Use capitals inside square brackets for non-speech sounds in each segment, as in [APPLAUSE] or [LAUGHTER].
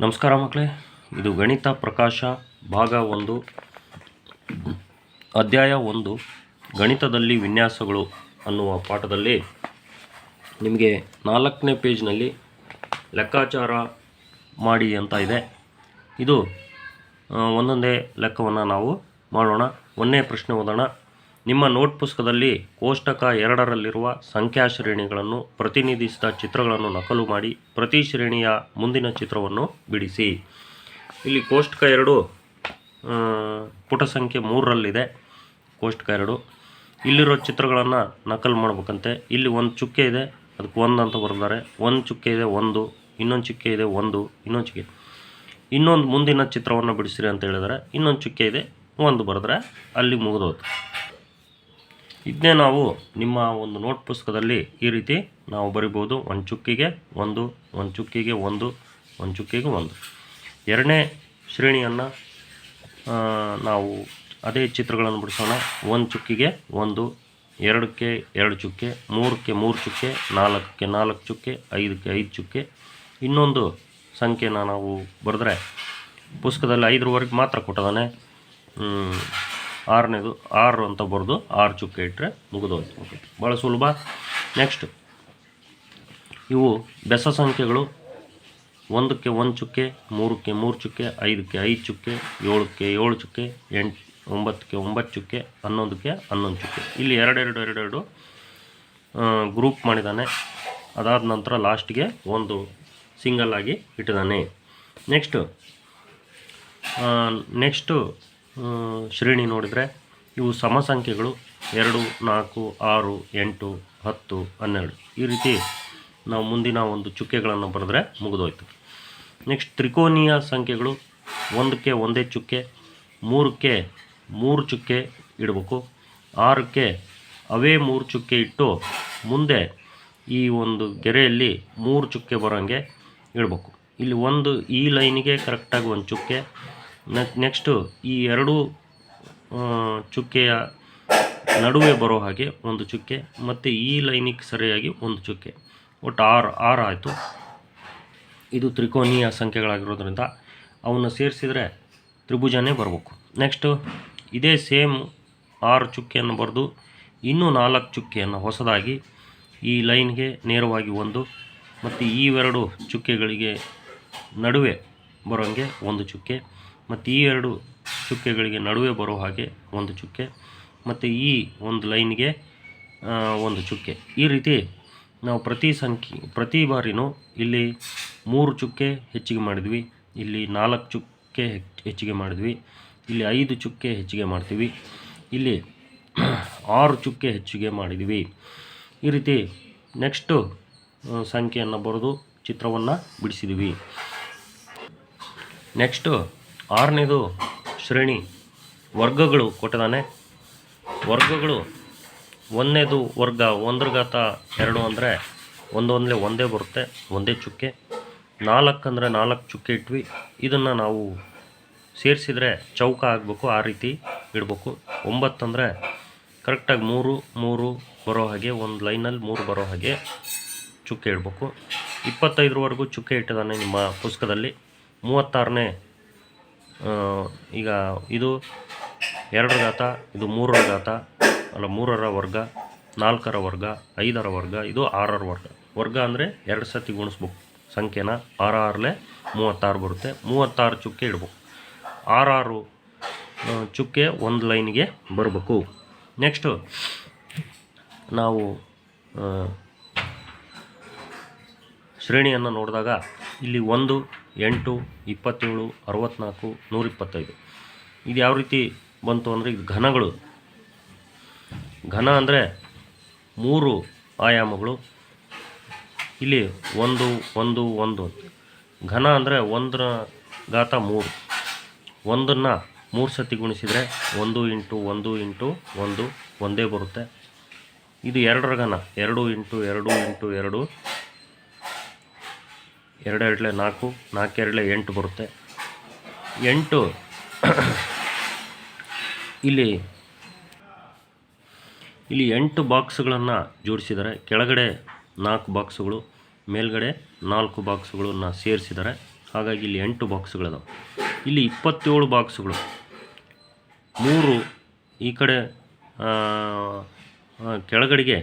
ನಮಸ್ಕಾರ ಮಕ್ಕಳೇ, ಇದು ಗಣಿತ ಪ್ರಕಾಶ ಭಾಗ ಒಂದು, ಅಧ್ಯಾಯ ಒಂದು, ಗಣಿತದಲ್ಲಿ ವಿನ್ಯಾಸಗಳು ಅನ್ನುವ ಪಾಠದಲ್ಲಿ ನಿಮಗೆ ನಾಲ್ಕನೇ ಪೇಜ್ನಲ್ಲಿ ಲೆಕ್ಕಾಚಾರ ಮಾಡಿ ಅಂತ ಇದೆ. ಇದು ಒಂದೊಂದೇ ಲೆಕ್ಕವನ್ನು ನಾವು ಮಾಡೋಣ. ಒಂದನೇ ಪ್ರಶ್ನೆ ಓದೋಣ. ನಿಮ್ಮ ನೋಟ್ ಪುಸ್ತಕದಲ್ಲಿ ಕೋಷ್ಟಕ ಎರಡರಲ್ಲಿರುವ ಸಂಖ್ಯಾ ಶ್ರೇಣಿಗಳನ್ನು ಪ್ರತಿನಿಧಿಸಿದ ಚಿತ್ರಗಳನ್ನು ನಕಲು ಮಾಡಿ ಪ್ರತಿ ಶ್ರೇಣಿಯ ಮುಂದಿನ ಚಿತ್ರವನ್ನು ಬಿಡಿಸಿ. ಇಲ್ಲಿ ಕೋಷ್ಟಕ ಎರಡು ಪುಟ ಸಂಖ್ಯೆ ಮೂರರಲ್ಲಿದೆ. ಕೋಷ್ಟಕ ಎರಡು, ಇಲ್ಲಿರೋ ಚಿತ್ರಗಳನ್ನು ನಕಲು ಮಾಡ್ಬೇಕಂತೆ. ಇಲ್ಲಿ ಒಂದು ಚುಕ್ಕೆ ಇದೆ, ಅದಕ್ಕೆ ಒಂದು ಅಂತ ಬರೆದಾರೆ ಒಂದು ಚುಕ್ಕೆ ಇದೆ, ಒಂದು, ಇನ್ನೊಂದು ಚುಕ್ಕೆ ಇದೆ, ಒಂದು, ಇನ್ನೊಂದು ಚುಕ್ಕೆ. ಇನ್ನೊಂದು ಮುಂದಿನ ಚಿತ್ರವನ್ನು ಬಿಡಿಸಿರಿ ಅಂತ ಹೇಳಿದರೆ ಇನ್ನೊಂದು ಚುಕ್ಕೆ ಇದೆ, ಒಂದು ಬರೆದ್ರೆ ಅಲ್ಲಿ ಮುಗಿದೋದು ಇದನ್ನೇ ನಾವು ನಿಮ್ಮ ಒಂದು ನೋಟ್ ಪುಸ್ತಕದಲ್ಲಿ ಈ ರೀತಿ ನಾವು ಬರಿಬೋದು ಒಂದು ಚುಕ್ಕಿಗೆ ಒಂದು ಒಂದು ಚುಕ್ಕಿಗೆ ಒಂದು ಒಂದು ಚುಕ್ಕಿಗೆ ಒಂದು. ಎರಡನೇ ಶ್ರೇಣಿಯನ್ನು ನಾವು ಅದೇ ಚಿತ್ರಗಳನ್ನು ಬಿಡಿಸೋಣ. ಒಂದು ಚುಕ್ಕಿಗೆ ಒಂದು ಎರಡಕ್ಕೆ ಎರಡು ಚುಕ್ಕೆ ಮೂರಕ್ಕೆ ಮೂರು ಚುಕ್ಕೆ ನಾಲ್ಕಕ್ಕೆ ನಾಲ್ಕು ಚುಕ್ಕೆ ಐದಕ್ಕೆ ಐದು ಚುಕ್ಕೆ. ಇನ್ನೊಂದು ಸಂಖ್ಯೆನ ನಾವು ಬರೆದ್ರೆ ಪುಸ್ತಕದಲ್ಲಿ ಐದರವರೆಗೆ ಮಾತ್ರ ಕೊಟ್ಟಿದ್ದಾನೆ ಹ್ಮ್, ಆರನೇದು, ಆರು ಅಂತ ಬರೆದು ಆರು ಚುಕ್ಕೆ ಇಟ್ಟರೆ ಮುಗಿದೋಯ್ತು. ಓಕೆ ಭಾಳ ಸುಲಭ. ನೆಕ್ಸ್ಟ್ ಇವು ಬೆಸ ಸಂಖ್ಯೆಗಳು. ಒಂದಕ್ಕೆ ಒಂದು ಚುಕ್ಕೆ, ಮೂರಕ್ಕೆ ಮೂರು ಚುಕ್ಕೆ, ಐದಕ್ಕೆ ಐದು ಚುಕ್ಕೆ, ಏಳಕ್ಕೆ ಏಳು ಚುಕ್ಕೆ, ಎಂಟು, ಒಂಬತ್ತಕ್ಕೆ ಒಂಬತ್ತು ಚುಕ್ಕೆ, ಹನ್ನೊಂದಕ್ಕೆ ಹನ್ನೊಂದು ಚುಕ್ಕೆ. ಇಲ್ಲಿ ಎರಡೆರಡು ಎರಡೆರಡು ಗ್ರೂಪ್ ಮಾಡಿದ್ದಾನೆ. ಅದಾದ ನಂತರ ಲಾಸ್ಟ್ಗೆ ಒಂದು ಸಿಂಗಲ್ ಆಗಿ ಇಟ್ಟಿದ್ದಾನೆ. ನೆಕ್ಸ್ಟು ನೆಕ್ಸ್ಟು ಶ್ರೇಣಿ ನೋಡಿದರೆ ಇವು ಸಮ ಸಂಖ್ಯೆಗಳು ಎರಡು, ನಾಲ್ಕು, ಆರು, ಎಂಟು, ಹತ್ತು, ಹನ್ನೆರಡು. ಈ ರೀತಿ ನಾವು ಮುಂದಿನ ಒಂದು ಚುಕ್ಕೆಗಳನ್ನು ಬರೆದ್ರೆ ಮುಗಿದೋಯ್ತು. ನೆಕ್ಸ್ಟ್ ತ್ರಿಕೋನೀಯ ಸಂಖ್ಯೆಗಳು ಒಂದಕ್ಕೆ ಒಂದೇ ಚುಕ್ಕೆ, ಮೂರಕ್ಕೆ ಮೂರು ಚುಕ್ಕೆ ಇಡಬೇಕು. ಆರಕ್ಕೆ ಅವೇ ಮೂರು ಚುಕ್ಕೆ ಇಟ್ಟು ಮುಂದೆ ಈ ಒಂದು ಗೆರೆಯಲ್ಲಿ ಮೂರು ಚುಕ್ಕೆ ಬರೋಂಗೆ ಇಡಬೇಕು. ಇಲ್ಲಿ ಒಂದು ಈ ಲೈನಿಗೆ ಕರೆಕ್ಟಾಗಿ ಒಂದು ಚುಕ್ಕೆ ನೆಕ್ಸ್ಟು ಈ ಎರಡು ಚುಕ್ಕೆಯ ನಡುವೆ ಬರೋ ಹಾಗೆ ಒಂದು ಚುಕ್ಕೆ, ಮತ್ತು ಈ ಲೈನಿಗೆ ಸರಿಯಾಗಿ ಒಂದು ಚುಕ್ಕೆ. ಒಟ್ಟು ಆರು ಆರು ಆಯಿತು. ಇದು ತ್ರಿಕೋನೀಯ ಸಂಖ್ಯೆಗಳಾಗಿರೋದ್ರಿಂದ ಅವನ್ನ ಸೇರಿಸಿದರೆ ತ್ರಿಭುಜನೇ ಬರಬೇಕು. ನೆಕ್ಸ್ಟು ಇದೇ ಸೇಮ್ ಆರು ಚುಕ್ಕೆಯನ್ನು ಬರೆದು ಇನ್ನೂ ನಾಲ್ಕು ಚುಕ್ಕೆಯನ್ನು ಹೊಸದಾಗಿ ಈ ಲೈನ್ಗೆ ನೇರವಾಗಿ ಒಂದು, ಮತ್ತು ಇವೆರಡು ಚುಕ್ಕೆಗಳಿಗೆ ನಡುವೆ ಬರೋಂಗೆ ಒಂದು ಚುಕ್ಕೆ. ಮತ್ತು ಈ ಎರಡು ಚುಕ್ಕೆಗಳಿಗೆ ನಡುವೆ ಬರೋ ಹಾಗೆ ಒಂದು ಚುಕ್ಕೆ, ಮತ್ತು ಈ ಒಂದು ಲೈನ್ಗೆ ಒಂದು ಚುಕ್ಕೆ. ಈ ರೀತಿ ನಾವು ಪ್ರತಿ ಸಂಖ್ಯೆ ಪ್ರತಿ ಬಾರಿನೂ ಇಲ್ಲಿ ಮೂರು ಚುಕ್ಕೆ ಹೆಚ್ಚಿಗೆ ಮಾಡಿದ್ವಿ. ಇಲ್ಲಿ ನಾಲ್ಕು ಚುಕ್ಕೆ ಹೆಚ್ಚ್- ಹೆಚ್ಚಿಗೆ ಮಾಡಿದ್ವಿ. ಇಲ್ಲಿ ಐದು ಚುಕ್ಕೆ ಹೆಚ್ಚಿಗೆ ಮಾಡ್ತೀವಿ. ಇಲ್ಲಿ ಆರು ಚುಕ್ಕೆ ಹೆಚ್ಚಿಗೆ ಮಾಡಿದ್ವಿ. ಈ ರೀತಿ ನೆಕ್ಸ್ಟು ಸಂಖ್ಯೆಯನ್ನು ಬರೆದು ಚಿತ್ರವನ್ನು ಬಿಡಿಸಿದ್ವಿ. ನೆಕ್ಸ್ಟು ಆರನೇದು ಶ್ರೇಣಿ, ವರ್ಗಗಳು ಕೊಟ್ಟಿದ್ದಾನೆ ವರ್ಗಗಳು ಒಂದನೇದು ವರ್ಗ ಒಂದರ ಘಾತ ಎರಡು ಅಂದರೆ ಒಂದೊಂದಲೇ ಒಂದೇ ಬರುತ್ತೆ, ಒಂದೇ ಚುಕ್ಕೆ. ನಾಲ್ಕು ಅಂದರೆ ನಾಲ್ಕು ಚುಕ್ಕೆ ಇಟ್ವಿ. ಇದನ್ನು ನಾವು ಸೇರಿಸಿದರೆ ಚೌಕ ಆಗಬೇಕು, ಆ ರೀತಿ ಇಡಬೇಕು. ಒಂಬತ್ತು ಅಂದರೆ ಕರೆಕ್ಟಾಗಿ ಮೂರು ಮೂರು ಬರೋ ಹಾಗೆ, ಒಂದು ಲೈನಲ್ಲಿ ಮೂರು ಬರೋ ಹಾಗೆ ಚುಕ್ಕೆ ಇಡಬೇಕು. ಇಪ್ಪತ್ತೈದರವರೆಗೂ ಚುಕ್ಕೆ ಇಟ್ಟಿದ್ದಾನೆ ನಿಮ್ಮ ಪುಸ್ತಕದಲ್ಲಿ. ಮೂವತ್ತಾರನೇ ಈಗ ಇದು ಎರಡರ ಘಾತ ಇದು ಮೂರರ ಘಾತ ಅಲ್ಲ ಮೂರರ ವರ್ಗ, ನಾಲ್ಕರ ವರ್ಗ, ಐದರ ವರ್ಗ, ಇದು ಆರರ ವರ್ಗ. ವರ್ಗ ಅಂದರೆ ಎರಡು ಸತಿ ಗುಣಿಸ್ಬೇಕು. ಸಂಖ್ಯೆನ ಆರು ಆರಲೇ ಮೂವತ್ತಾರು ಬರುತ್ತೆ. ಮೂವತ್ತಾರು ಚುಕ್ಕೆ ಇಡ್ಬೇಕು. ಆರಾರು ಚುಕ್ಕೆ ಒಂದು ಲೈನಿಗೆ ಬರಬೇಕು. ನೆಕ್ಸ್ಟು ನಾವು ಶ್ರೇಣಿಯನ್ನು ನೋಡಿದಾಗ ಇಲ್ಲಿ ಒಂದು ಎಂಟು, ಇಪ್ಪತ್ತೇಳು ಅರವತ್ತ್ನಾಲ್ಕು ನೂರಿಪ್ಪತ್ತೈದು. ಇದು ಯಾವ ರೀತಿ ಬಂತು ಅಂದರೆ ಇದು ಘನಗಳು. ಘನ ಅಂದರೆ ಮೂರು ಆಯಾಮಗಳು. ಇಲ್ಲಿ ಒಂದು ಒಂದು ಒಂದು. ಘನ ಅಂದರೆ ಒಂದರ ಘಾತ ಮೂರು. ಒಂದನ್ನು ಮೂರು ಸತಿ ಗುಣಿಸಿದರೆ ಒಂದು ಇಂಟು ಒಂದು ಇಂಟು ಒಂದು, ಒಂದೇ ಬರುತ್ತೆ. ಇದು ಎರಡರ ಘನ. ಎರಡು ಇಂಟು ಎರಡು ಇಂಟು ಎರಡು ಎರಡು ಎರಡಲೆ ನಾಲ್ಕು ನಾಲ್ಕು ಎರಡಲೆ ಎಂಟು ಬರುತ್ತೆ. ಎಂಟು, ಇಲ್ಲಿ ಇಲ್ಲಿ ಎಂಟು ಬಾಕ್ಸ್ಗಳನ್ನು ಜೋಡಿಸಿದ್ದಾರೆ. ಕೆಳಗಡೆ ನಾಲ್ಕು ಬಾಕ್ಸ್ಗಳು, ಮೇಲ್ಗಡೆ ನಾಲ್ಕು ಬಾಕ್ಸ್ಗಳನ್ನು ಸೇರಿಸಿದರೆ ಹಾಗಾಗಿ ಇಲ್ಲಿ ಎಂಟು ಬಾಕ್ಸ್ಗಳಿದಾವೆ. ಇಲ್ಲಿ ಇಪ್ಪತ್ತೇಳು ಬಾಕ್ಸ್ಗಳು. ಮೂರು ಈ ಕಡೆ ಕೆಳಗಡೆಗೆ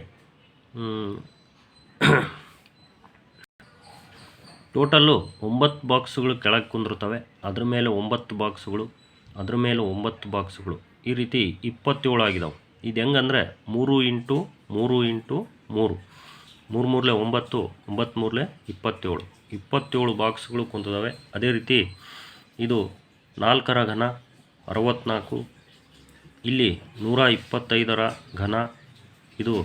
ಟೋಟಲ್ಲು ಒಂಬತ್ತು ಬಾಕ್ಸ್ಗಳು ಕೆಳಗೆ ಕುಂದಿರ್ತವೆ, ಅದ್ರ ಮೇಲೆ ಒಂಬತ್ತು ಬಾಕ್ಸ್ಗಳು, ಅದ್ರ ಮೇಲೆ ಒಂಬತ್ತು ಬಾಕ್ಸ್ಗಳು. ಈ ರೀತಿ ಇಪ್ಪತ್ತೇಳು ಆಗಿದಾವೆ. ಇದು ಹೆಂಗಂದರೆ ಮೂರು ಇಂಟು ಮೂರು ಇಂಟು ಮೂರು. ಮೂರು ಮೂರಲೆ ಒಂಬತ್ತು ಒಂಬತ್ತು ಮೂರಲೆ ಇಪ್ಪತ್ತೇಳು. ಇಪ್ಪತ್ತೇಳು ಬಾಕ್ಸ್ಗಳು ಕುಂತಿದ್ದಾವೆ ಅದೇ ರೀತಿ ಇದು ನಾಲ್ಕರ ಘನ ಅರವತ್ತ್ನಾಲ್ಕು ಇಲ್ಲಿ ನೂರ ಇಪ್ಪತ್ತೈದರ ಘನ ಇದು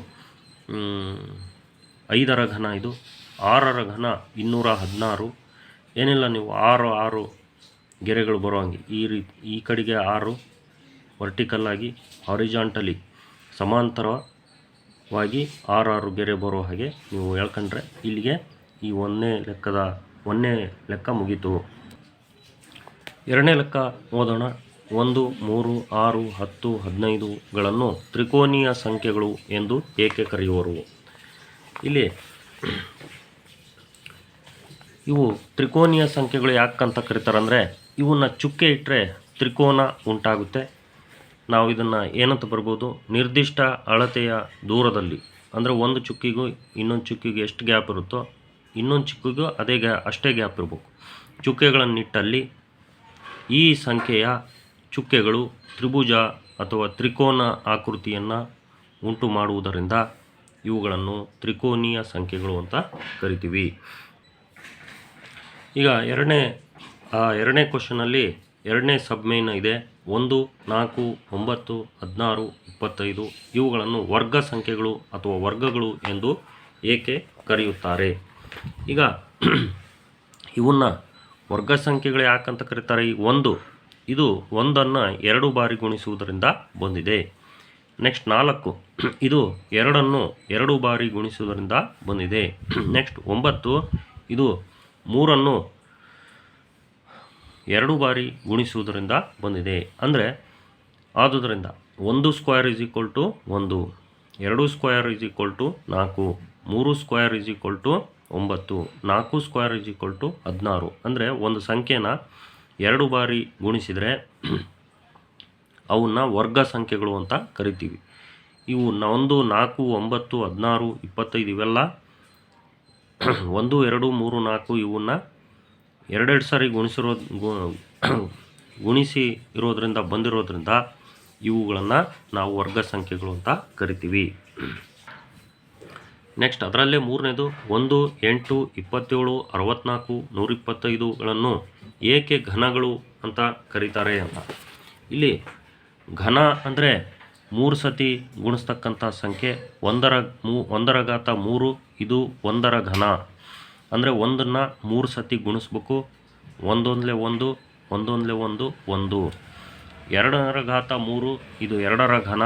ಐದರ ಘನ ಇದು ಆರರ ಘನ ಇನ್ನೂರ ಹದಿನಾರು. ಏನಿಲ್ಲ ನೀವು ಆರು ಆರು ಗೆರೆಗಳು ಬರೋ ಹಂಗೆ. ಈ ರೀತಿ, ಈ ಕಡೆಗೆ ಆರು ವರ್ಟಿಕಲ್ಲಾಗಿ ಹಾರಿಜಾಂಟಲಿ ಸಮಾಂತರವಾಗಿ ಆರಾರು ಗೆರೆ ಬರೋ ಹಾಗೆ ನೀವು ಹೇಳ್ಕೊಂಡ್ರೆ ಇಲ್ಲಿಗೆ ಈ ಒಂದನೇ ಲೆಕ್ಕದ, ಒಂದನೇ ಲೆಕ್ಕ ಮುಗೀತು. ಎರಡನೇ ಲೆಕ್ಕ ಓದೋಣ. ಒಂದು, ಮೂರು, ಆರು, ಹತ್ತು ಹದಿನೈದುಗಳನ್ನು ತ್ರಿಕೋನೀಯ ಸಂಖ್ಯೆಗಳು ಎಂದು ಏಕೆ ಕರೆಯುವರು? ಇಲ್ಲಿ ಇವು ತ್ರಿಕೋನೀಯ ಸಂಖ್ಯೆಗಳು ಯಾಕಂತ ಕರೀತಾರಂದರೆ ಇವನ್ನ ಚುಕ್ಕೆ ಇಟ್ಟರೆ ತ್ರಿಕೋನ ಉಂಟಾಗುತ್ತೆ. ನಾವು ಇದನ್ನು ಏನಂತ ಬರ್ಬೋದು? ನಿರ್ದಿಷ್ಟ ಅಳತೆಯ ದೂರದಲ್ಲಿ. ಅಂದರೆ ಒಂದು ಚುಕ್ಕಿಗೂ ಇನ್ನೊಂದು ಚುಕ್ಕಿಗೂ ಎಷ್ಟು ಗ್ಯಾಪ್ ಇರುತ್ತೋ ಇನ್ನೊಂದು ಚುಕ್ಕಿಗೂ ಅದೇ ಗ್ಯಾ, ಅಷ್ಟೇ ಗ್ಯಾಪ್ ಇರಬೇಕು. ಚುಕ್ಕೆಗಳನ್ನಿಟ್ಟಲ್ಲಿ ಈ ಸಂಖ್ಯೆಯ ಚುಕ್ಕೆಗಳು ತ್ರಿಭುಜ ಅಥವಾ ತ್ರಿಕೋನ ಆಕೃತಿಯನ್ನು ಉಂಟು ಮಾಡುವುದರಿಂದ ಇವುಗಳನ್ನು ತ್ರಿಕೋನೀಯ ಸಂಖ್ಯೆಗಳು ಅಂತ ಕರಿತೀವಿ. ಈಗ ಎರಡನೇ ಎರಡನೇ ಕ್ವಶನಲ್ಲಿ ಎರಡನೇ ಸಬ್ಮೈನ್ ಇದೆ. ಒಂದು, ನಾಲ್ಕು, ಒಂಬತ್ತು, ಹದಿನಾರು, ಇಪ್ಪತ್ತೈದು ಇವುಗಳನ್ನು ವರ್ಗ ಸಂಖ್ಯೆಗಳು ಅಥವಾ ವರ್ಗಗಳು ಎಂದು ಏಕೆ ಕರೆಯುತ್ತಾರೆ? ಈಗ [CLEARS THROAT] ಇವನ್ನ ವರ್ಗ ಸಂಖ್ಯೆಗಳು ಯಾಕಂತ ಕರೀತಾರೆ? ಈ ಒಂದು, ಇದು ಒಂದನ್ನು ಎರಡು ಬಾರಿ ಗುಣಿಸುವುದರಿಂದ ಬಂದಿದೆ. ನೆಕ್ಸ್ಟ್ ನಾಲ್ಕು, [CLEARS THROAT] ಇದು ಎರಡನ್ನು ಎರಡು ಬಾರಿ ಗುಣಿಸುವುದರಿಂದ ಬಂದಿದೆ. [CLEARS THROAT] ನೆಕ್ಸ್ಟ್ ಒಂಬತ್ತು, ಇದು ಮೂರನ್ನು ಎರಡು ಬಾರಿ ಗುಣಿಸುವುದರಿಂದ ಬಂದಿದೆ. ಅಂದರೆ ಆದುದರಿಂದ ಒಂದು ಸ್ಕ್ವೇರ್ ಇಸ್ ಈಕ್ವಲ್ ಟು ಒಂದು, ಎರಡು ಸ್ಕ್ವೇರ್ ಇಸ್ ಈಕ್ವಲ್ ಟು ನಾಲ್ಕು, ಮೂರು ಸ್ಕ್ವೇರ್ ಇಸ್ ಈಕ್ವಲ್ ಟು ಒಂಬತ್ತು, ನಾಲ್ಕು ಸ್ಕ್ವೇರ್ ಇಸ್ ಈಕ್ವಲ್ ಟು ಹದಿನಾರು. ಅಂದರೆ ಒಂದು ಸಂಖ್ಯೆನ ಎರಡು ಬಾರಿ ಗುಣಿಸಿದರೆ ಅವನ್ನ ವರ್ಗ ಸಂಖ್ಯೆಗಳು ಅಂತ ಕರಿತೀವಿ. ಇವು ಒಂದು, ನಾಲ್ಕು, ಒಂಬತ್ತು, ಹದಿನಾರು, ಇಪ್ಪತ್ತೈದು ಇವೆಲ್ಲ [COUGHS] ಒಂದು, ಎರಡು, ಮೂರು, ನಾಲ್ಕು ಇವನ್ನ ಎರಡೆರಡು ಸಾರಿ ಗುಣಿಸಿರೋ [COUGHS] ಗುಣಿಸಿ ಇರೋದರಿಂದ, ಬಂದಿರೋದ್ರಿಂದ ಇವುಗಳನ್ನು ನಾವು ವರ್ಗ ಸಂಖ್ಯೆಗಳು ಅಂತ ಕರಿತೀವಿ. [COUGHS] ನೆಕ್ಸ್ಟ್ ಅದರಲ್ಲೇ ಮೂರನೇದು, ಒಂದು, ಎಂಟು, ಇಪ್ಪತ್ತೇಳು ಅರವತ್ತ್ನಾಲ್ಕು ನೂರಿಪ್ಪತ್ತೈದುಗಳನ್ನು ಏಕೆ ಘನಗಳು ಅಂತ ಕರೀತಾರೆ ಅಂತ. ಇಲ್ಲಿ ಘನ ಅಂದರೆ ಮೂರು ಸತಿ ಗುಣಿಸ್ತಕ್ಕಂಥ ಸಂಖ್ಯೆ ಒಂದರ ಮೂ ಒಂದರ ಘಾತ ಮೂರು, ಇದು ಒಂದರ ಘನ. ಅಂದರೆ ಒಂದನ್ನು ಮೂರು ಸತಿ ಗುಣಿಸ್ಬೇಕು. ಒಂದೊಂದಲೇ ಒಂದು ಒಂದೊಂದಲೇ ಒಂದು ಒಂದು. ಎರಡರ ಘಾತ ಮೂರು, ಇದು ಎರಡರ ಘನ.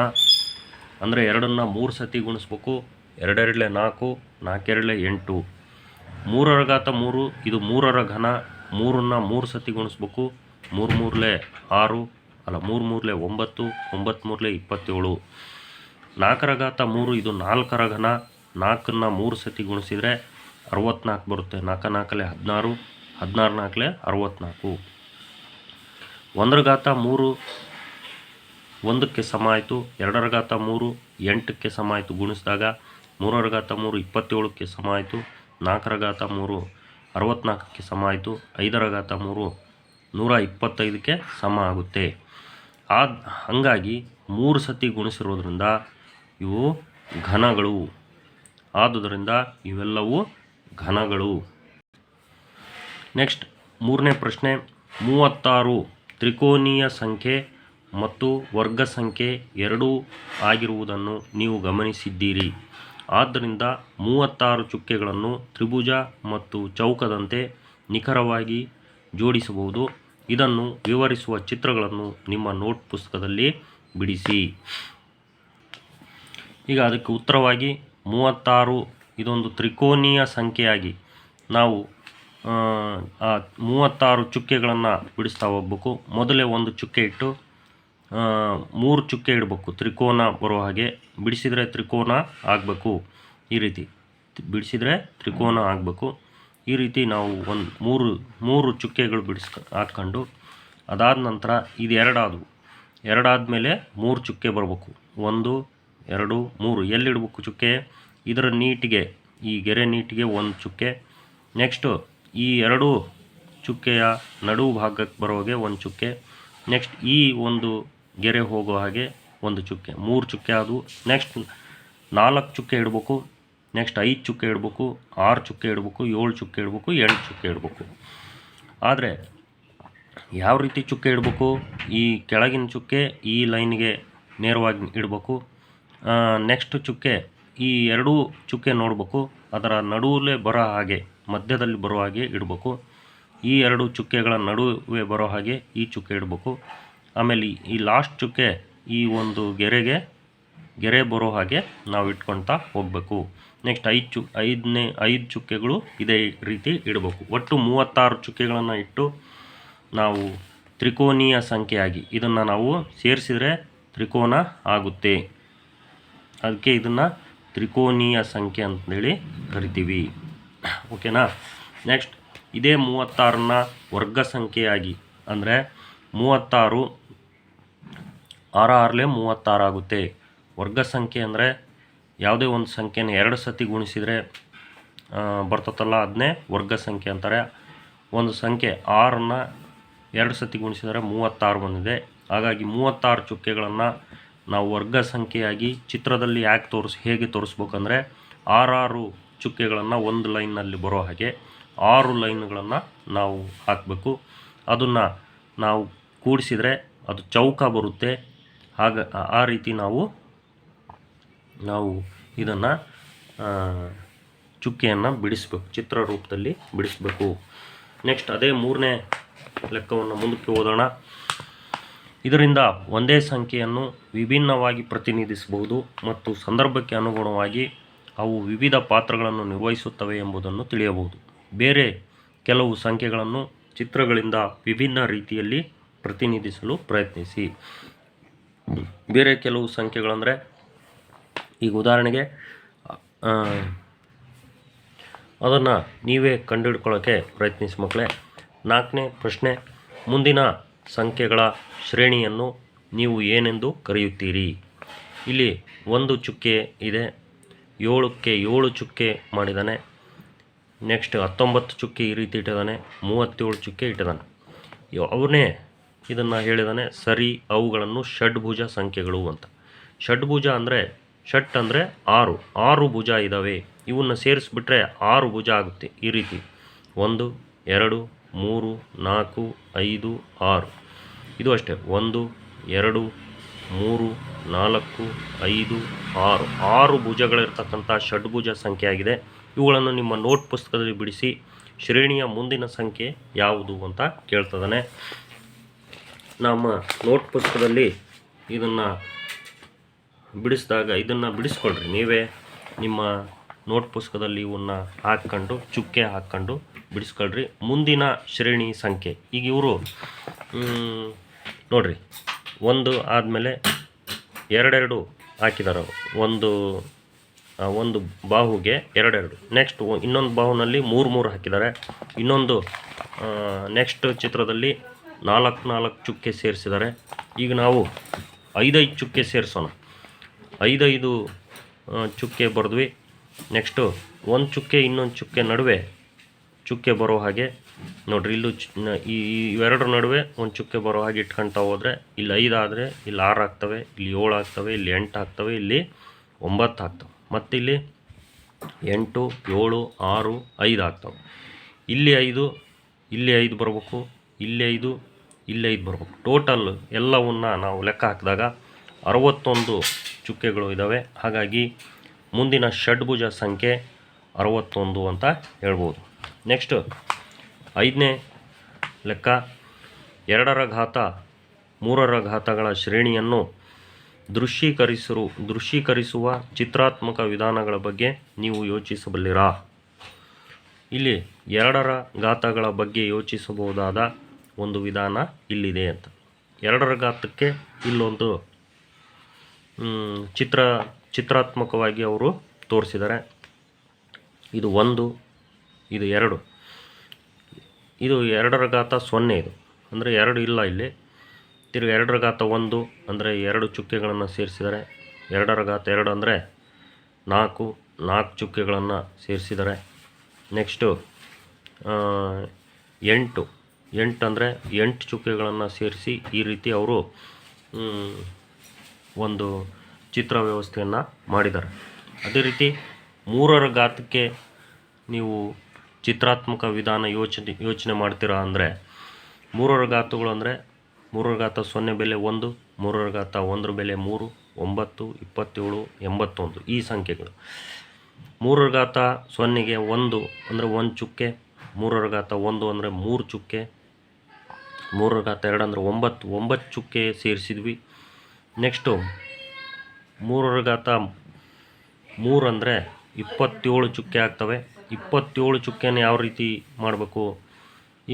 ಅಂದರೆ ಎರಡನ್ನು ಮೂರು ಸತಿ ಗುಣಿಸ್ಬೇಕು. ಎರಡೆರಡಲೆ ನಾಲ್ಕು, ನಾಲ್ಕೆರಡಲೆ ಎಂಟು. ಮೂರರ ಘಾತ ಮೂರು, ಇದು ಮೂರರ ಘನ. ಮೂರನ್ನು ಮೂರು ಸತಿ ಗುಣಿಸ್ಬೇಕು. ಮೂರು ಮೂರಲೆ ಆರು ಅಲ್ಲ, ಮೂರು ಮೂರಲೆ ಒಂಬತ್ತು ಒಂಬತ್ತು ಮೂರಲೆ ಇಪ್ಪತ್ತೇಳು. ನಾಲ್ಕರ ಘಾತ ಮೂರು, ಇದು ನಾಲ್ಕರ ಘನ ನಾಲ್ಕನ್ನು ಮೂರು ಸತಿ ಗುಣಿಸಿದರೆ ಅರವತ್ನಾಲ್ಕು ಬರುತ್ತೆ. ನಾಲ್ಕು ನಾಲ್ಕಲೆ ಹದಿನಾರು ಹದಿನಾರು ನಾಲ್ಕಲೆ ಅರವತ್ನಾಲ್ಕು. ಒಂದರ ಘಾತ ಮೂರು, ಒಂದಕ್ಕೆ ಸಮ ಆಯಿತು. ಎರಡರ ಘಾತ ಮೂರು, ಎಂಟಕ್ಕೆ ಸಮ ಆಯಿತು ಗುಣಿಸಿದಾಗ ಮೂರರ ಘಾತ ಮೂರು, ಇಪ್ಪತ್ತೇಳಕ್ಕೆ ಸಮ ಆಯಿತು. ನಾಲ್ಕರ ಘಾತ ಮೂರು, ಅರವತ್ನಾಲ್ಕಕ್ಕೆ ಸಮ ಆಯಿತು. ಐದರ ಘಾತ ಮೂರು, ನೂರ ಇಪ್ಪತ್ತೈದಕ್ಕೆ ಸಮ ಆಗುತ್ತೆ. ಆ ಹಾಗಾಗಿ ಮೂರು ಸತಿ ಗುಣಿಸಿರೋದ್ರಿಂದ ಇವು ಘನಗಳು. ಆದುದರಿಂದ ಇವೆಲ್ಲವೂ ಘನಗಳು. ನೆಕ್ಸ್ಟ್ ಮೂರನೇ ಪ್ರಶ್ನೆ, ಮೂವತ್ತಾರು ತ್ರಿಕೋನೀಯ ಸಂಖ್ಯೆ ಮತ್ತು ವರ್ಗ ಸಂಖ್ಯೆ ಎರಡೂ ಆಗಿರುವುದನ್ನು ನೀವು ಗಮನಿಸಿದ್ದೀರಿ. ಆದ್ದರಿಂದ ಮೂವತ್ತಾರು ಚುಕ್ಕೆಗಳನ್ನು ತ್ರಿಭುಜ ಮತ್ತು ಚೌಕದಂತೆ ನಿಖರವಾಗಿ ಜೋಡಿಸಬಹುದು. ಇದನ್ನು ವಿವರಿಸುವ ಚಿತ್ರಗಳನ್ನು ನಿಮ್ಮ ನೋಟ್ ಪುಸ್ತಕದಲ್ಲಿ ಬಿಡಿಸಿ. ಈಗ ಅದಕ್ಕೆ ಉತ್ತರವಾಗಿ ಮೂವತ್ತಾರು ಇದೊಂದು ತ್ರಿಕೋನೀಯ ಸಂಖ್ಯೆಯಾಗಿ ನಾವು ಆ, ಮೂವತ್ತಾರು ಚುಕ್ಕೆಗಳನ್ನು ಬಿಡಿಸ್ತಾ ಹೋಗ್ಬೇಕು. ಮೊದಲೇ ಒಂದು ಚುಕ್ಕೆ ಇಟ್ಟು ಮೂರು ಚುಕ್ಕೆ ಇಡಬೇಕು. ತ್ರಿಕೋನ ಬರೋ ಹಾಗೆ ಬಿಡಿಸಿದರೆ ತ್ರಿಕೋನ ಆಗಬೇಕು. ಈ ರೀತಿ ಬಿಡಿಸಿದರೆ ತ್ರಿಕೋನ ಆಗಬೇಕು. ಈ ರೀತಿ ನಾವು ಒಂದು ಮೂರು ಮೂರು ಚುಕ್ಕೆಗಳು ಬಿಡಿಸ್ಕ, ಹಾಕ್ಕೊಂಡು ಅದಾದ ನಂತರ ಇದು ಎರಡಾದವು ಎರಡಾದಮೇಲೆ ಮೂರು ಚುಕ್ಕೆ ಬರಬೇಕು. ಒಂದು, ಎರಡು, ಮೂರು. ಎಲ್ಲಿಡ್ಬೇಕು ಚುಕ್ಕೆ? ಇದರ ನೀಟಿಗೆ, ಈ ಗೆರೆ ನೀಟಿಗೆ ಒಂದು ಚುಕ್ಕೆ. ನೆಕ್ಸ್ಟು ಈ ಎರಡು ಚುಕ್ಕೆಯ ನಡು ಭಾಗಕ್ಕೆ ಬರೋಗೆ ಒಂದು ಚುಕ್ಕೆ. ನೆಕ್ಸ್ಟ್ ಈ ಒಂದು ಗೆರೆ ಹೋಗೋ ಹಾಗೆ ಒಂದು ಚುಕ್ಕೆ. ಮೂರು ಚುಕ್ಕೆ ಅದು ನೆಕ್ಸ್ಟ್ ನಾಲ್ಕು ಚುಕ್ಕೆ ಇಡಬೇಕು. ನೆಕ್ಸ್ಟ್ ಐದು ಚುಕ್ಕೆ ಇಡಬೇಕು, ಆರು ಚುಕ್ಕೆ ಇಡಬೇಕು, ಏಳು ಚುಕ್ಕೆ ಇಡಬೇಕು, ಎಂಟು ಚುಕ್ಕೆ ಇಡಬೇಕು. ಆದರೆ ಯಾವ ರೀತಿ ಚುಕ್ಕೆ ಇಡಬೇಕು? ಈ ಕೆಳಗಿನ ಚುಕ್ಕೆ ಈ ಲೈನ್ಗೆ ನೇರವಾಗಿ ಇಡಬೇಕು. ನೆಕ್ಸ್ಟ್ ಚುಕ್ಕೆ ಈ ಎರಡೂ ಚುಕ್ಕೆ ನೋಡಬೇಕು. ಅದರ ನಡುವಲ್ಲೇ ಬರೋ ಹಾಗೆ, ಮಧ್ಯದಲ್ಲಿ ಬರೋ ಹಾಗೆ ಇಡಬೇಕು. ಈ ಎರಡು ಚುಕ್ಕೆಗಳ ನಡುವೆ ಬರೋ ಹಾಗೆ ಈ ಚುಕ್ಕೆ ಇಡಬೇಕು. ಆಮೇಲೆ ಈ- ಈ ಲಾಸ್ಟ್ ಚುಕ್ಕೆ ಈ ಒಂದು ಗೆರೆಗೆ, ಗೆರೆ ಬರೋ ಹಾಗೆ ನಾವು ಇಟ್ಕೊಳ್ತಾ ಹೋಗಬೇಕು. ನೆಕ್ಸ್ಟ್ ಐದು ಚು, ಐದನೇ, ಐದು ಚುಕ್ಕೆಗಳು ಇದೇ ರೀತಿ ಇಡಬೇಕು. ಒಟ್ಟು ಮೂವತ್ತಾರು ಚುಕ್ಕೆಗಳನ್ನು ಇಟ್ಟು ನಾವು ತ್ರಿಕೋನೀಯ ಸಂಖ್ಯೆಯಾಗಿ ಇದನ್ನು ನಾವು ಸೇರಿಸಿದರೆ ತ್ರಿಕೋನ ಆಗುತ್ತೆ. ಅದಕ್ಕೆ ಇದನ್ನು ತ್ರಿಕೋನೀಯ ಸಂಖ್ಯೆ ಅಂತೇಳಿ ಕರಿತೀವಿ. ಓಕೆನಾ? ನೆಕ್ಸ್ಟ್ ಇದೇ ಮೂವತ್ತಾರನ್ನ ವರ್ಗ ಸಂಖ್ಯೆಯಾಗಿ, ಅಂದರೆ ಮೂವತ್ತಾರು ಆರು ಆರಲೆ ಮೂವತ್ತಾರು ಆಗುತ್ತೆ ವರ್ಗ ಸಂಖ್ಯೆ ಅಂದರೆ ಯಾವುದೇ ಒಂದು ಸಂಖ್ಯೆನ ಎರಡು ಸತಿ ಗುಣಿಸಿದರೆ ಬರ್ತತಲ್ಲ ಅದನ್ನೇ ವರ್ಗ ಸಂಖ್ಯೆ ಅಂತಾರೆ. ಒಂದು ಸಂಖ್ಯೆ ಆರನ್ನು ಎರಡು ಸತಿ ಗುಣಿಸಿದರೆ ಮೂವತ್ತಾರು ಬಂದಿದೆ. ಹಾಗಾಗಿ ಮೂವತ್ತಾರು ಚುಕ್ಕೆಗಳನ್ನು ನಾವು ವರ್ಗ ಸಂಖ್ಯೆಯಾಗಿ ಚಿತ್ರದಲ್ಲಿ ಯಾಕೆ ತೋರಿಸಿ, ಹೇಗೆ ತೋರಿಸ್ಬೇಕಂದ್ರೆ, ಆರಾರು ಚುಕ್ಕೆಗಳನ್ನು ಒಂದು ಲೈನ್ನಲ್ಲಿ ಬರೋ ಹಾಗೆ ಆರು ಲೈನ್ಗಳನ್ನು ನಾವು ಹಾಕಬೇಕು. ಅದನ್ನು ನಾವು ಕೂಡಿಸಿದರೆ ಅದು ಚೌಕ ಬರುತ್ತೆ. ಆ- ಆ ರೀತಿ ನಾವು ನಾವು ಇದನ್ನು ಚುಕ್ಕೆಯನ್ನು ಬಿಡಿಸ್ಬೇಕು, ಚಿತ್ರ ರೂಪದಲ್ಲಿ ಬಿಡಿಸ್ಬೇಕು. ನೆಕ್ಸ್ಟ್ ಅದೇ ಮೂರನೇ ಲೆಕ್ಕವನ್ನು ಮುಂದಕ್ಕೆ ಓದೋಣ ಇದರಿಂದ ಒಂದೇ ಸಂಖ್ಯೆಯನ್ನು ವಿಭಿನ್ನವಾಗಿ ಪ್ರತಿನಿಧಿಸಬಹುದು ಮತ್ತು ಸಂದರ್ಭಕ್ಕೆ ಅನುಗುಣವಾಗಿ ಅವು ವಿವಿಧ ಪಾತ್ರಗಳನ್ನು ನಿರ್ವಹಿಸುತ್ತವೆ ಎಂಬುದನ್ನು ತಿಳಿಯಬಹುದು. ಬೇರೆ ಕೆಲವು ಸಂಖ್ಯೆಗಳನ್ನು ಚಿತ್ರಗಳಿಂದ ವಿಭಿನ್ನ ರೀತಿಯಲ್ಲಿ ಪ್ರತಿನಿಧಿಸಲು ಪ್ರಯತ್ನಿಸಿ. ಬೇರೆ ಕೆಲವು ಸಂಖ್ಯೆಗಳಂದರೆ ಈಗ ಉದಾಹರಣೆಗೆ ಅದನ್ನು ನೀವೇ ಕಂಡುಹಿಡ್ಕೊಳ್ಳೋಕ್ಕೆ ಪ್ರಯತ್ನಿಸಿ ಮಕ್ಕಳೇ. ನಾಲ್ಕನೇ ಪ್ರಶ್ನೆ, ಮುಂದಿನ ಸಂಖ್ಯೆಗಳ ಶ್ರೇಣಿಯನ್ನು ನೀವು ಏನೆಂದು ಕರೆಯುತ್ತೀರಿ? ಇಲ್ಲಿ ಒಂದು ಚುಕ್ಕೆ ಇದೆ, ಏಳಕ್ಕೆ ಏಳು ಚುಕ್ಕೆ ಮಾಡಿದ್ದಾನೆ ನೆಕ್ಸ್ಟ್ ಹತ್ತೊಂಬತ್ತು ಚುಕ್ಕೆ ಈ ರೀತಿ ಇಟ್ಟಿದ್ದಾನೆ ಮೂವತ್ತೇಳು ಚುಕ್ಕೆ ಇಟ್ಟಿದ್ದಾನೆ ಅವನೇ ಇದನ್ನು ಹೇಳಿದಾನೆ, ಸರಿ, ಅವುಗಳನ್ನು ಷಡ್ಭುಜ ಸಂಖ್ಯೆಗಳು ಅಂತ. ಷಡ್ಭುಜ ಅಂದರೆ ಷಟ್ ಅಂದರೆ ಆರು ಆರು ಭುಜ ಇದ್ದಾವೆ ಇವನ್ನು ಸೇರಿಸ್ಬಿಟ್ರೆ ಆರು ಭುಜ ಆಗುತ್ತೆ ಈ ರೀತಿ. ಒಂದು, ಎರಡು, ಮೂರು, ನಾಲ್ಕು, ಐದು, ಆರು. ಇದು ಅಷ್ಟೇ. ಒಂದು, ಎರಡು, ಮೂರು, ನಾಲ್ಕು, ಐದು, ಆರು. ಆರು ಭುಜಗಳಿರ್ತಕ್ಕಂಥ ಷಡ್ಭುಜ ಸಂಖ್ಯೆ ಆಗಿದೆ. ಇವುಗಳನ್ನು ನಿಮ್ಮ ನೋಟ್ ಪುಸ್ತಕದಲ್ಲಿ ಬಿಡಿಸಿ ಶ್ರೇಣಿಯ ಮುಂದಿನ ಸಂಖ್ಯೆ ಯಾವುದು ಅಂತ ಕೇಳ್ತದಾನೆ. ನಮ್ಮ ನೋಟ್ ಪುಸ್ತಕದಲ್ಲಿ ಇದನ್ನು ಬಿಡಿಸಿದಾಗ ಇದನ್ನು ಬಿಡಿಸ್ಕೊಳ್ರಿ. ನೀವೇ ನಿಮ್ಮ ನೋಟ್ ಪುಸ್ತಕದಲ್ಲಿ ಇವನ್ನ ಹಾಕ್ಕೊಂಡು, ಚುಕ್ಕೆ ಹಾಕ್ಕೊಂಡು ಬಿಡಿಸ್ಕೊಳ್ರಿ. ಮುಂದಿನ ಶ್ರೇಣಿ ಸಂಖ್ಯೆ. ಈಗ ಇವರು ನೋಡ್ರಿ. ಒಂದು ಆದಮೇಲೆ ಎರಡೆರಡು ಹಾಕಿದ್ದಾರೆ ಅವ್ರು. ಒಂದು ಒಂದು ಬಾಹುಗೆ ಎರಡೆರಡು. ನೆಕ್ಸ್ಟ್ ಇನ್ನೊಂದು ಬಾಹುನಲ್ಲಿ ಮೂರು ಮೂರು ಹಾಕಿದ್ದಾರೆ ಇನ್ನೊಂದು ನೆಕ್ಸ್ಟ್ ಚಿತ್ರದಲ್ಲಿ ನಾಲ್ಕು ನಾಲ್ಕು ಚುಕ್ಕೆ ಸೇರಿಸಿದ್ದಾರೆ ಈಗ ನಾವು ಐದೈದು ಚುಕ್ಕೆ ಸೇರಿಸೋಣ. ಐದೈದು ಚುಕ್ಕೆ ಬರೆದ್ವಿ. ನೆಕ್ಸ್ಟು ಒಂದು ಚುಕ್ಕೆ, ಇನ್ನೊಂದು ಚುಕ್ಕೆ ನಡುವೆ ಚುಕ್ಕೆ ಬರೋ ಹಾಗೆ. ನೋಡ್ರಿ, ಇಲ್ಲೂ ಈ ಇವೆರಡರ ನಡುವೆ ಒಂದು ಚುಕ್ಕೆ ಬರೋ ಹಾಗೆ ಇಟ್ಕೊಳ್ತಾ ಹೋದರೆ ಇಲ್ಲಿ ಐದು ಆದರೆ ಇಲ್ಲಿ ಆರು ಆಗ್ತವೆ, ಇಲ್ಲಿ ಏಳು ಆಗ್ತವೆ, ಇಲ್ಲಿ ಎಂಟು ಆಗ್ತವೆ, ಇಲ್ಲಿ ಒಂಬತ್ತು ಆಗ್ತವೆ. ಮತ್ತು ಇಲ್ಲಿ ಎಂಟು, ಏಳು, ಆರು, ಐದು ಆಗ್ತವೆ. ಇಲ್ಲಿ ಐದು ಇಲ್ಲಿ ಐದು ಬರಬೇಕು, ಇಲ್ಲಿ ಐದು ಇಲ್ಲಿ ಐದು ಬರಬೇಕು. ಟೋಟಲ್ ಎಲ್ಲವನ್ನ ನಾವು ಲೆಕ್ಕ ಹಾಕಿದಾಗ ಅರವತ್ತೊಂದು ಚುಕ್ಕೆಗಳು ಇದ್ದಾವೆ ಹಾಗಾಗಿ ಮುಂದಿನ ಷಡ್ಭುಜ ಸಂಖ್ಯೆ ಅರವತ್ತೊಂದು ಅಂತ ಹೇಳ್ಬೋದು. ನೆಕ್ಸ್ಟ್ ಐದನೇ ಲೆಕ್ಕ. ಎರಡರ ಘಾತ, ಮೂರರ ಘಾತಗಳ ಶ್ರೇಣಿಯನ್ನು ದೃಶ್ಯೀಕರಿಸಿರು, ದೃಶ್ಯೀಕರಿಸುವ ಚಿತ್ರಾತ್ಮಕ ವಿಧಾನಗಳ ಬಗ್ಗೆ ನೀವು ಯೋಚಿಸಬಲ್ಲಿರಾ? ಇಲ್ಲಿ ಎರಡರ ಘಾತಗಳ ಬಗ್ಗೆ ಯೋಚಿಸಬಹುದಾದ ಒಂದು ವಿಧಾನ ಇಲ್ಲಿದೆ ಅಂತ. ಎರಡರ ಘಾತಕ್ಕೆ ಇಲ್ಲೊಂದು ಚಿತ್ರ, ಚಿತ್ರಾತ್ಮಕವಾಗಿ ಅವರು ತೋರಿಸಿದ್ದಾರೆ. ಇದು ಒಂದು, ಇದು ಎರಡು. ಇದು ಎರಡರ ಘಾತ ಸೊನ್ನೆ ಇದು. ಅಂದರೆ ಎರಡು ಇಲ್ಲ ಇಲ್ಲಿ. ತಿರುಗಿ ಎರಡರ ಘಾತ ಒಂದು, ಅಂದರೆ ಎರಡು ಚುಕ್ಕೆಗಳನ್ನು ಸೇರಿಸಿದರೆ ಎರಡರ ಘಾತ ಎರಡು ಅಂದರೆ ನಾಲ್ಕು ನಾಲ್ಕು ಚುಕ್ಕೆಗಳನ್ನು ಸೇರಿಸಿದರೆ ನೆಕ್ಸ್ಟು ಎಂಟು. ಎಂಟು ಅಂದರೆ ಎಂಟು ಚುಕ್ಕೆಗಳನ್ನು ಸೇರಿಸಿ ಈ ರೀತಿ ಅವರು ಒಂದು ಚಿತ್ರ ವ್ಯವಸ್ಥೆಯನ್ನು ಮಾಡಿದ್ದಾರೆ. ಅದೇ ರೀತಿ ಮೂರರ ಘಾತಕ್ಕೆ ನೀವು ಚಿತ್ರಾತ್ಮಕ ವಿಧಾನ ಯೋಚನೆ ಯೋಚನೆ ಮಾಡ್ತೀರಾ ಅಂದರೆ ಮೂರರ ಘಾತಗಳು ಅಂದರೆ ಮೂರರ ಘಾತ ಸೊನ್ನೆ ಬೆಲೆ ಒಂದು, ಮೂರರ ಘಾತ ಒಂದರ ಬೆಲೆ ಮೂರು, ಒಂಬತ್ತು, ಇಪ್ಪತ್ತೇಳು, ಎಂಬತ್ತೊಂದು ಈ ಸಂಖ್ಯೆಗಳು. ಮೂರರ ಘಾತ ಸೊನ್ನೆಗೆ ಒಂದು ಅಂದರೆ ಒಂದು ಚುಕ್ಕೆ, ಮೂರರ ಘಾತ ಒಂದು ಅಂದರೆ ಮೂರು ಚುಕ್ಕೆ, ಮೂರರ ಘಾತ ಎರಡು ಅಂದರೆ ಒಂಬತ್ತು ಒಂಬತ್ತು ಚುಕ್ಕೆ ಸೇರಿಸಿದ್ವಿ. ನೆಕ್ಸ್ಟು ಮೂರರ ಘಾತ ಮೂರಂದರೆ ಇಪ್ಪತ್ತೇಳು ಚುಕ್ಕೆ ಆಗ್ತವೆ. ಇಪ್ಪತ್ತೇಳು ಚುಕ್ಕೆನ ಯಾವ ರೀತಿ ಮಾಡಬೇಕು?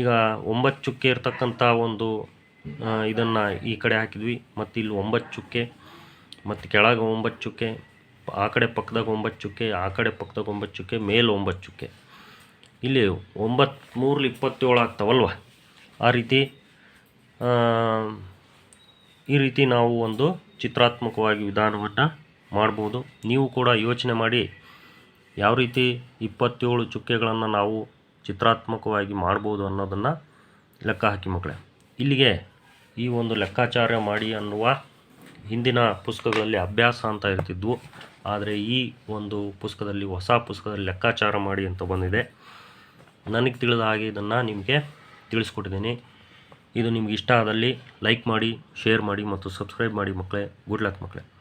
ಈಗ ಒಂಬತ್ತು ಚುಕ್ಕೆ ಇರ್ತಕ್ಕಂಥ ಒಂದು ಇದನ್ನು ಈ ಕಡೆ ಹಾಕಿದ್ವಿ. ಮತ್ತು ಇಲ್ಲಿ ಒಂಬತ್ತು ಚುಕ್ಕೆ, ಮತ್ತು ಕೆಳಗೆ ಒಂಬತ್ತು ಚುಕ್ಕೆ, ಆ ಕಡೆ ಪಕ್ಕದಾಗ ಒಂಬತ್ತು ಚುಕ್ಕೆ, ಆ ಕಡೆ ಪಕ್ಕದಾಗ ಒಂಬತ್ತು ಚುಕ್ಕೆ, ಮೇಲೆ ಒಂಬತ್ತು ಚುಕ್ಕೆ. ಇಲ್ಲಿ ಒಂಬತ್ತು ಮೂರಲ್ಲಿ ಇಪ್ಪತ್ತೇಳು ಆಗ್ತಾವಲ್ವ? ಆ ರೀತಿ ಈ ರೀತಿ ನಾವು ಒಂದು ಚಿತ್ರಾತ್ಮಕವಾಗಿ ವಿಧಾನವನ್ನು ಮಾಡ್ಬೋದು. ನೀವು ಕೂಡ ಯೋಚನೆ ಮಾಡಿ ಯಾವ ರೀತಿ ಇಪ್ಪತ್ತೇಳು ಚುಕ್ಕೆಗಳನ್ನು ನಾವು ಚಿತ್ರಾತ್ಮಕವಾಗಿ ಮಾಡ್ಬೋದು ಅನ್ನೋದನ್ನು ಲೆಕ್ಕ ಹಾಕಿ ಮಕ್ಕಳೇ. ಇಲ್ಲಿಗೆ ಈ ಒಂದು ಲೆಕ್ಕಾಚಾರ ಮಾಡಿ ಅನ್ನುವ ಹಿಂದಿನ ಪುಸ್ತಕಗಳಲ್ಲಿ ಅಭ್ಯಾಸ ಅಂತ ಇರ್ತಿದ್ವು. ಆದರೆ ಈ ಒಂದು ಪುಸ್ತಕದಲ್ಲಿ, ಹೊಸ ಪುಸ್ತಕದಲ್ಲಿ ಲೆಕ್ಕಾಚಾರ ಮಾಡಿ ಅಂತ ಬಂದಿದೆ. ನನಗೆ ತಿಳಿದ ಹಾಗೆ ಇದನ್ನು ನಿಮಗೆ ತಿಳಿಸ್ಕೊಟ್ಟಿದ್ದೀನಿ. ಇದು ನಿಮ್ಗೆ ಇಷ್ಟ ಆದಲ್ಲಿ ಲೈಕ್ ಮಾಡಿ ಶೇರ್ ಮಾಡಿ ಮತ್ತು ಸಬ್ಸ್ಕ್ರೈಬ್ ಮಾಡಿ ಮಕ್ಕಳೇ. ಗುಡ್ ಲಕ್ ಮಕ್ಕಳೇ.